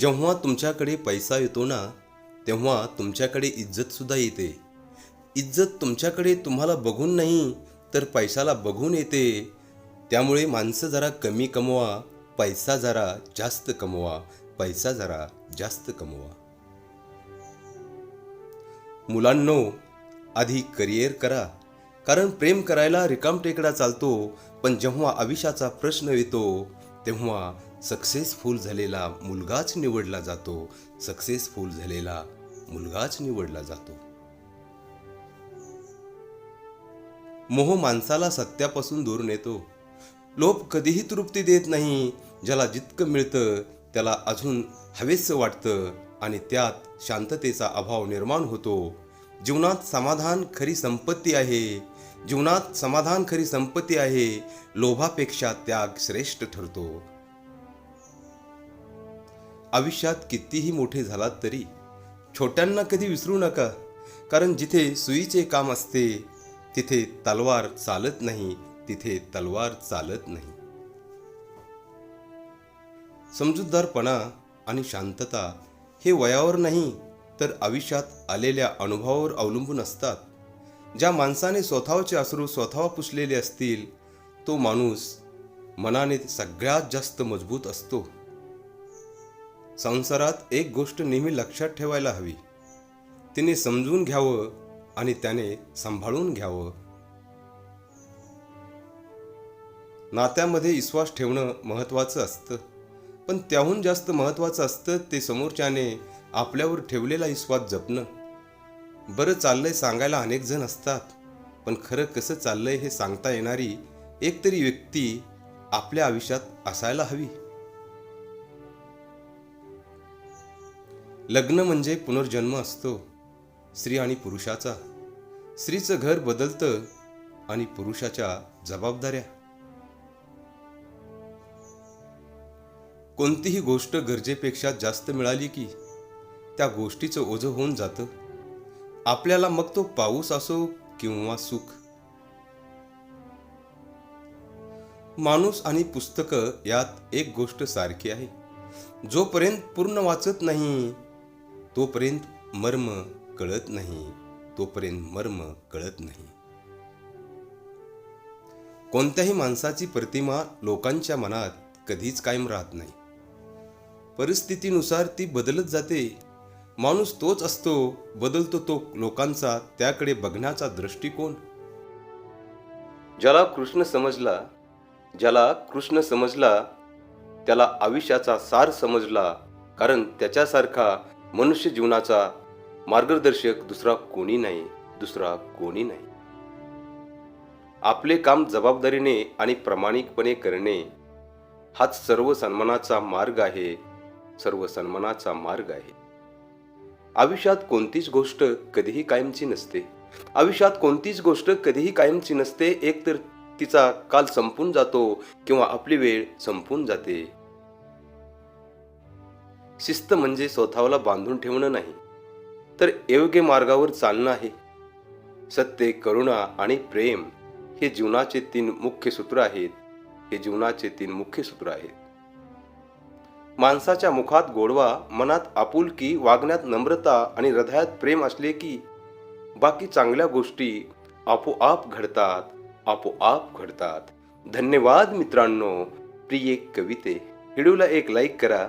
जेव्हा तुमच्याकडे पैसा येतो ना तेव्हा तुमच्याकडे इज्जतसुद्धा येते. इज्जत तुमच्याकडे तुम्हाला बघून नाही तर पैशाला बघून येते. त्यामुळे माणसं जरा कमी कमवा पैसा जरा जास्त कमवा पैसा जरा जास्त कमवा. मुलांनो आधी करिअर करा. कारण प्रेम करायला रिकामटेकडा चालतो पण जेव्हा आयुष्याचा प्रश्न येतो तेव्हा सक्सेसफुल झालेला मुलगाच निवडला जातो सक्सेसफुल झालेला मुलगाच निवडला जातो. मोह माणसाला सत्यापासून दूर नेतो. लोभ कधीही तृप्ती देत नाही ज्याला जितकं मिळतं त्याला अजून हवेसं वाटतं आणि त्यात शांततेचा अभाव निर्माण होतो. जीवनात समाधान खरी संपत्ती आहे जीवनात समाधान खरी संपत्ती आहे लोभापेक्षा त्याग श्रेष्ठ ठरतो. आयुष्यात कितीही मोठे झालात तरी छोट्यांना कधी विसरू नका. कारण जिथे सुईचे काम असते तिथे तलवार चालत नाही तिथे तलवार चालत नाही. समजूतदारपणा आणि शांतता हे वयावर नाही तर आयुष्यात आलेल्या अनुभवावर अवलंबून असतात. ज्या माणसाने स्वतःचे अश्रू स्वतः पुसलेले असतील तो माणूस मनाने सगळ्यात जास्त मजबूत असतो. संसारात एक गोष्ट नेहमी लक्षात ठेवायला हवी. तिने समजून घ्यावं आणि त्याने सांभाळून घ्यावं. नात्यामध्ये विश्वास ठेवणं महत्त्वाचं असतं. पण त्याहून जास्त महत्त्वाचं असतं ते समोरच्याने आपल्यावर ठेवलेला विश्वास जपणं. बरं चाललंय सांगायला अनेक जण असतात पण खरं कसं चाललंय हे सांगता येणारी एक तरी व्यक्ती आपल्या आयुष्यात असायला हवी. लग्न म्हणजे पुनर्जन्म असतो स्त्री आणि पुरुषाचा. स्त्रीचं घर बदलतं आणि पुरुषाच्या जबाबदाऱ्या. कोणतीही गोष्ट गरजेपेक्षा जास्त मिळाली की त्या गोष्टीचं ओझं होऊन जातं. आपल्याला मग तो पाऊस असो किंवा सुख. माणूस आणि पुस्तकं यात एक गोष्ट सारखी आहे. जोपर्यंत पूर्ण वाचत नाही तोपर्यंत मर्म कळत नाही. तोपर्यंत मर्म कळत नाही. कोणत्याही माणसाची प्रतिमा लोकांच्या मनात कधीच कायम राहत नाही. परिस्थितीनुसार ती बदलत जाते. माणूस तोच असतो बदलतो तो लोकांचा त्याकडे बघण्याचा दृष्टिकोन. ज्याला कृष्ण समजला ज्याला कृष्ण समजला त्याला आयुष्याचा सार समजला कारण त्याच्यासारखा मनुष्य जीवनाचा मार्गदर्शक दुसरा कोणी नाही दुसरा कोणी नाही. आपले काम जबाबदारीने आणि प्रामाणिकपणे करणे हाच सर्व सन्मानाचा मार्ग आहे सर्व सन्मानाचा मार्ग आहे. आयुष्यात कोणतीच गोष्ट कधीही कायमची नसते. आयुष्यात कोणतीच गोष्ट कधीही कायमची नसते एक तर तिचा काल संपून जातो किंवा आपली वेळ संपून जाते. शिस्त म्हणजे स्वतःला बांधून ठेवणं नाही. तर योग्य मार्गावर चालणं आहे. सत्य करुणा आणि प्रेम हे जीवनाचे तीन मुख्य सूत्र आहेत. हे जीवनाचे तीन मुख्य सूत्र आहेत. माणसाच्या मुखात गोडवा मनात आपुलकी वागण्यात नम्रता आणि हृदयात प्रेम असले की बाकी चांगल्या गोष्टी आपोआप घडतात आपोआप घडतात. धन्यवाद मित्रांनो. प्रिय कविते व्हिडिओला एक लाईक करा.